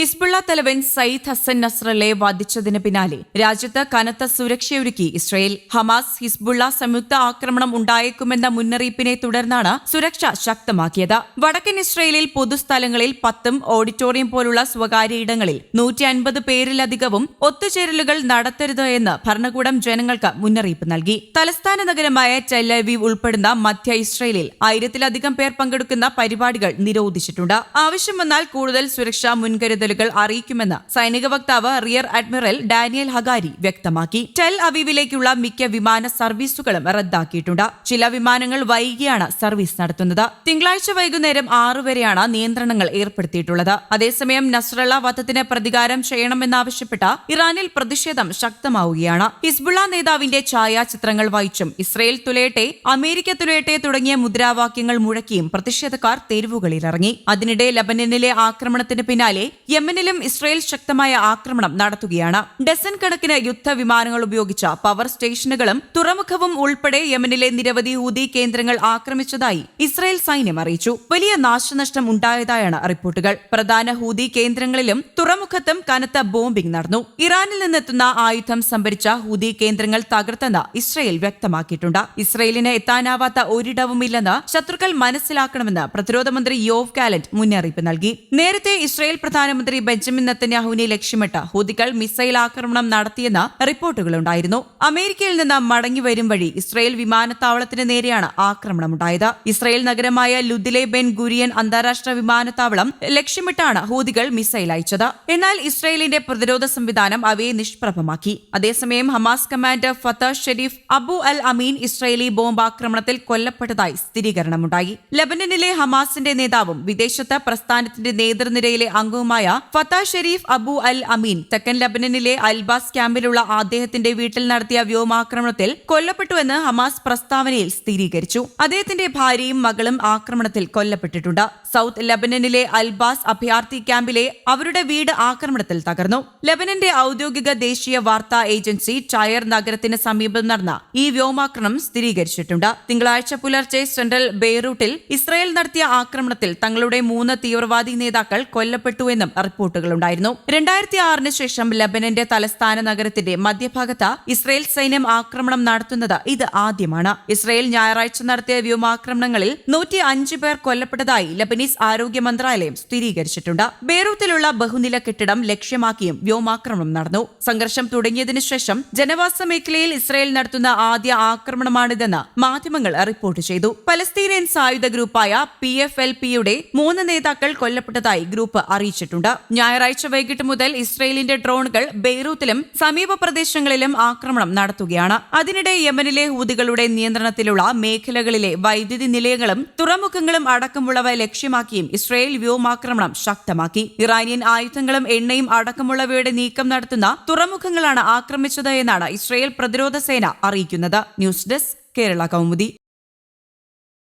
Hezbollah തലവൻ സയ്യിദ് ഹസൻ നസ്രലെ വധിച്ചതിന് പിന്നാലെ രാജ്യത്ത് കനത്ത സുരക്ഷയൊരുക്കി ഇസ്രയേൽ ഹമാസ് ഹിസ്ബുള്ള സംയുക്ത ആക്രമണം ഉണ്ടായേക്കുമെന്ന മുന്നറിയിപ്പിനെ തുടർന്നാണ് സുരക്ഷ ശക്തമാക്കിയത്. വടക്കൻ ഇസ്രയേലിൽ പൊതുസ്ഥലങ്ങളിൽ പത്തും ഓഡിറ്റോറിയം പോലുള്ള സ്വകാര്യ ഇടങ്ങളിൽ നൂറ്റി അൻപത് പേരിലധികവും ഒത്തുചേരലുകൾ നടത്തരുത് എന്ന് ഭരണകൂടം ജനങ്ങൾക്ക് മുന്നറിയിപ്പ് നൽകി. തലസ്ഥാന നഗരമായ ടെല്ലവീവ് ഉൾപ്പെടുന്ന മധ്യ ഇസ്രയേലിൽ ആയിരത്തിലധികം പേർ പങ്കെടുക്കുന്ന പരിപാടികൾ നിരോധിച്ചിട്ടുണ്ട്. ആവശ്യം വന്നാൽ കൂടുതൽ സുരക്ഷാ മുൻകരുതലുകൾ അറിയിക്കുമെന്ന് സൈനിക വക്താവ് റിയർ അഡ്മിറൽ ഡാനിയൽ ഹഗാരി വ്യക്തമാക്കി. ടെൽ അവീവിലേക്കുള്ള മിക്ക വിമാന സർവീസുകളും റദ്ദാക്കിയിട്ടുണ്ട്. ചില വിമാനങ്ങൾ വൈകിയാണ് സർവീസ് നടത്തുന്നത്. തിങ്കളാഴ്ച വൈകുന്നേരം ആറു വരെയാണ് നിയന്ത്രണങ്ങൾ ഏർപ്പെടുത്തിയിട്ടുള്ളത്. അതേസമയം നസ്രള്ള വധത്തിന് പ്രതികാരം ചെയ്യണമെന്നാവശ്യപ്പെട്ട ഇറാനിൽ പ്രതിഷേധം ശക്തമാവുകയാണ്. ഹിസ്ബുള്ള നേതാവിന്റെ ഛായാചിത്രങ്ങൾ വായിച്ചും ഇസ്രയേൽ തുലയട്ടെ അമേരിക്ക തുലയട്ടെ തുടങ്ങിയ മുദ്രാവാക്യങ്ങൾ മുഴക്കിയും പ്രതിഷേധക്കാർ തെരുവുകളിലിറങ്ങി. അതിനിടെ ലബനനിലെ ആക്രമണത്തിന് പിന്നാലെ യമനിലും ഇസ്രയേൽ ശക്തമായ ആക്രമണം നടത്തുകയാണ്. ഡസൻ കണക്കിന് യുദ്ധവിമാനങ്ങൾ ഉപയോഗിച്ച പവർ സ്റ്റേഷനുകളും തുറമുഖവും ഉൾപ്പെടെ യമനിലെ നിരവധി ഹൂതി കേന്ദ്രങ്ങൾ ആക്രമിച്ചതായി ഇസ്രയേൽ സൈന്യം അറിയിച്ചു. വലിയ നാശനഷ്ടം ഉണ്ടായതായാണ് റിപ്പോർട്ടുകൾ. പ്രധാന ഹൂതി കേന്ദ്രങ്ങളിലും തുറമുഖത്തും കനത്ത ബോംബിംഗ് നടന്നു. ഇറാനിൽ നിന്നെത്തുന്ന ആയുധം സംഭരിച്ച ഹൂതി കേന്ദ്രങ്ങൾ തകർത്തെന്ന് ഇസ്രയേൽ വ്യക്തമാക്കിയിട്ടുണ്ട്. ഇസ്രയേലിന് എത്താനാവാത്ത ഒരിടവുമില്ലെന്ന് ശത്രുക്കൾ മനസ്സിലാക്കണമെന്ന് പ്രതിരോധ മന്ത്രി യോവ് കാലന്റ് മുന്നറിയിപ്പ് നൽകി. നേരത്തെ ഇസ്രയേൽ പ്രധാനമന്ത്രി ബെഞ്ചമിൻ നെത്തന്യാഹുവിനെ ലക്ഷ്യമിട്ട് ഹൂതികൾ മിസൈൽ ആക്രമണം നടത്തിയെന്ന് റിപ്പോർട്ടുകളുണ്ടായിരുന്നു. അമേരിക്കയിൽ നിന്ന് മടങ്ങി വരും വഴി ഇസ്രയേൽ വിമാനത്താവളത്തിന് നേരെയാണ് ആക്രമണമുണ്ടായത്. ഇസ്രയേൽ നഗരമായ ലുദിലെ ബെൻ ഗുരിയൻ അന്താരാഷ്ട്ര വിമാനത്താവളം ലക്ഷ്യമിട്ടാണ് ഹൂതികൾ മിസൈൽ അയച്ചത്. എന്നാൽ ഇസ്രയേലിന്റെ പ്രതിരോധ സംവിധാനം അവയെ നിഷ്പ്രഭമാക്കി. അതേസമയം Hamas commander Fateh Sherif Abu al Amin Israeli ബോംബാക്രമണത്തിൽ കൊല്ലപ്പെട്ടതായി സ്ഥിരീകരണമുണ്ടായി. ലബനനിലെ ഹമാസിന്റെ നേതാവും വിദേശത്ത് പ്രസ്ഥാനത്തിന്റെ നേതൃനിരയിലെ അംഗവുമായ ഫത്ത ഷെരീഫ് അബു അൽ അമീൻ തെക്കൻ ലബനനിലെ അൽബാസ് ക്യാമ്പിലുള്ള അദ്ദേഹത്തിന്റെ വീട്ടിൽ നടത്തിയ വ്യോമാക്രമണത്തിൽ കൊല്ലപ്പെട്ടുവെന്ന് ഹമാസ് പ്രസ്താവനയിൽ സ്ഥിരീകരിച്ചു. അദ്ദേഹത്തിന്റെ ഭാര്യയും മകളും ആക്രമണത്തിൽ കൊല്ലപ്പെട്ടിട്ടുണ്ട്. സൗത്ത് ലബനനിലെ അൽബാസ് അഭയാർത്ഥി ക്യാമ്പിലെ അവരുടെ വീട് ആക്രമണത്തിൽ തകർന്നു. ലബനന്റെ ഔദ്യോഗിക ദേശീയ വാർത്താ ഏജൻസി ടയർ നഗരത്തിന് സമീപം നടന്ന ഈ വ്യോമാക്രമണം സ്ഥിരീകരിച്ചിട്ടുണ്ട്. തിങ്കളാഴ്ച പുലർച്ചെ സെൻട്രൽ ബെയ്റൂട്ടിൽ ഇസ്രായേൽ നടത്തിയ ആക്രമണത്തിൽ തങ്ങളുടെ മൂന്ന് തീവ്രവാദി നേതാക്കൾ കൊല്ലപ്പെട്ടുവെന്നും റിപ്പോർട്ടുകളുണ്ടായിരുന്നു. രണ്ടായിരത്തി ആറിന് ശേഷം ലബനന്റെ തലസ്ഥാന നഗരത്തിന്റെ മധ്യഭാഗത്ത് ഇസ്രയേൽ സൈന്യം ആക്രമണം നടത്തുന്നത് ഇത് ആദ്യമാണ്. ഇസ്രയേൽ ഞായറാഴ്ച നടത്തിയ വ്യോമാക്രമണങ്ങളിൽ നൂറ്റി അഞ്ച് പേർ കൊല്ലപ്പെട്ടതായി ലബനീസ് ആരോഗ്യ മന്ത്രാലയം സ്ഥിരീകരിച്ചിട്ടുണ്ട്. ബെയ്റൂത്തിലുള്ള ബഹുനില കെട്ടിടം ലക്ഷ്യമാക്കിയും വ്യോമാക്രമണം നടന്നു. സംഘർഷം തുടങ്ങിയതിനു ശേഷം ജനവാസ മേഖലയിൽ ഇസ്രയേൽ നടത്തുന്ന ആദ്യ ആക്രമണമാണിതെന്ന് മാധ്യമങ്ങൾ റിപ്പോർട്ട് ചെയ്തു. പലസ്തീനിയൻ സായുധ ഗ്രൂപ്പായ പി എഫ് എൽ പിയുടെ മൂന്ന് നേതാക്കൾ കൊല്ലപ്പെട്ടതായി ഗ്രൂപ്പ് അറിയിച്ചിട്ടുണ്ട്. ഞായറാഴ്ച വൈകിട്ട് മുതൽ ഇസ്രയേലിന്റെ ഡ്രോണുകൾ ബെയ്റൂത്തിലും സമീപ പ്രദേശങ്ങളിലും ആക്രമണം നടത്തുകയാണ്. അതിനിടെ യമനിലെ ഹൂതികളുടെ നിയന്ത്രണത്തിലുള്ള മേഖലകളിലെ വൈദ്യുതി നിലയങ്ങളും തുറമുഖങ്ങളും അടക്കമുള്ളവ ലക്ഷ്യമാക്കിയും ഇസ്രയേൽ വ്യോമാക്രമണം ശക്തമാക്കി. ഇറാനിയൻ ആയുധങ്ങളും എണ്ണയും അടക്കമുള്ളവയുടെ നീക്കം നടത്തുന്ന തുറമുഖങ്ങളാണ് ആക്രമിച്ചത് എന്നാണ് ഇസ്രയേൽ പ്രതിരോധ സേന അറിയിക്കുന്നത്. News desk Kerala Kaumudi.